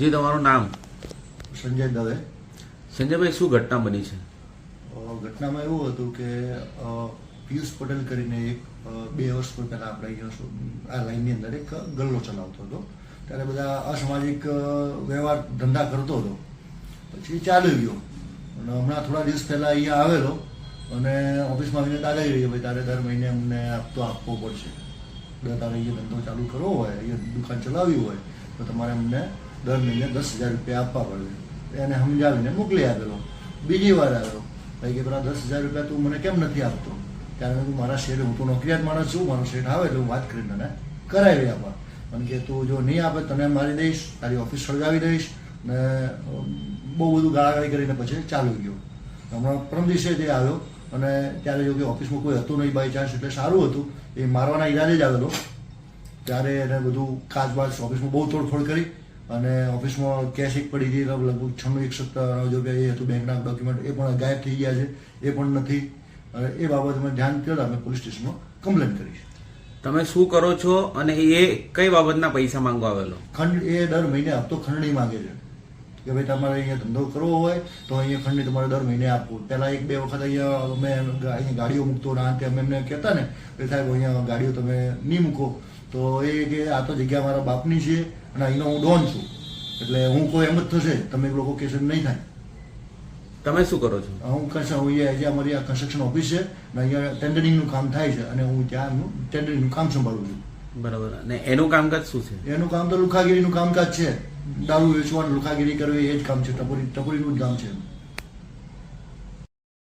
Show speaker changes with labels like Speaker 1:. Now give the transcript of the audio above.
Speaker 1: જી તમારું નામ?
Speaker 2: સંજય દવે.
Speaker 1: સંજયભાઈ શું ઘટના બની છે?
Speaker 2: ઘટનામાં એવું હતું કે પિયુષ પટેલ કરીને એક બે વર્ષ પહેલા આપણે અહીંયા આ લાઈનની અંદર એક ગલ્લો ચલાવતો હતો. ત્યારે બધા અસામાજિક વ્યવહાર ધંધા કરતો હતો. પછી ચાલી ગયો. અને હમણાં થોડા દિવસ પહેલાં અહીંયા આવેલો. અને ઓફિસમાં આવીને દાદાઈ રહી ભાઈ તારે દર મહિને અમને હપ્તો આપવો પડશે. તારે અહીંયા ધંધો ચાલુ કરવો હોય અહીંયા દુકાન ચલાવવી હોય તો તમારે અમને દર મહિને દસ હજાર રૂપિયા આપવા પડે. એને સમજાવીને મોકલી આપેલો. બીજી વાર આવ્યો. ભાઈ કે પેલા દસ હજાર રૂપિયા તું મને કેમ નથી આપતો? ત્યારે હું મારા શેઠ, હું તો નોકરિયાત માણસ છું. મારો શેઠ આવે એટલે હું વાત કરીને તને કરાવી આપવા. અને કે, તું જો નહીં આપે, તને મારી દઈશ. તારી ઓફિસ સળગાવી દઈશ. ને બહુ બધું ગાળાગાળી કરીને પછી ચાલુ ગયો. હમણાં પરમ દિવસે તે આવ્યો અને ત્યારે જો કે ઓફિસમાં કોઈ હતું નહીં બાય ચાન્સ એટલે સારું હતું. એ મારવાના ઈરાદે જ આવેલો. ત્યારે એને બધું કાચ ઓફિસમાં બહુ તોડફોડ કરી. અને ઓફિસમાં કેશ એક પડી ગઈ લગભગ છન્નું એક સત્તર રૂપિયા એ હતું બેંકના ડોક્યુમેન્ટ એ પણ ગાયબ થઈ ગયા છે એ પણ નથી. અને એ બાબતે અમે ધ્યાન કર્યું અમે પોલીસ સ્ટેશનમાં કમ્પ્લેન કરી છે.
Speaker 1: તમે શું કરો છો અને એ કઈ બાબતના પૈસા માંગવા આવેલો?
Speaker 2: ખંડ એ દર મહિને હપ્તો ખંડણી માંગે છે. કે ભાઈ તમારે અહીંયા ધંધો કરવો હોય તો અહીંયા ખંડણી તમારે દર મહિને આપવું. પહેલાં એક બે વખત અહીંયા અમે અહીંયા ગાડીઓ મૂકતો ના તે અમે એમને કહેતા ને કે સાહેબ અહીંયા ગાડીઓ તમે નહીં મૂકો. તો એ કે આ તો જગ્યા મારા બાપની છે અને અહીંનો હું ડોન છું. એટલે હું કોઈ એમ જ થશે તમે લોકો કેસ નહીં થાય.
Speaker 1: તમે શું કરો છો?
Speaker 2: હું કન્સ હું અહીંયા જે અમારી આ કન્સ્ટ્રક્શન ઓફિસ છે અને અહીંયા ટેન્ડરિંગનું કામ થાય છે અને હું ત્યાં ટેન્ડરિંગનું કામ સંભાળું છું.
Speaker 1: બરાબર. અને એનું કામકાજ શું છે?
Speaker 2: એનું કામ તો લુખાગીરીનું કામકાજ છે. દારૂ વેચવાનું લુખાગીરી કરવી એ જ કામ છે. ટપોરી ટપોરીનું જ કામ છે.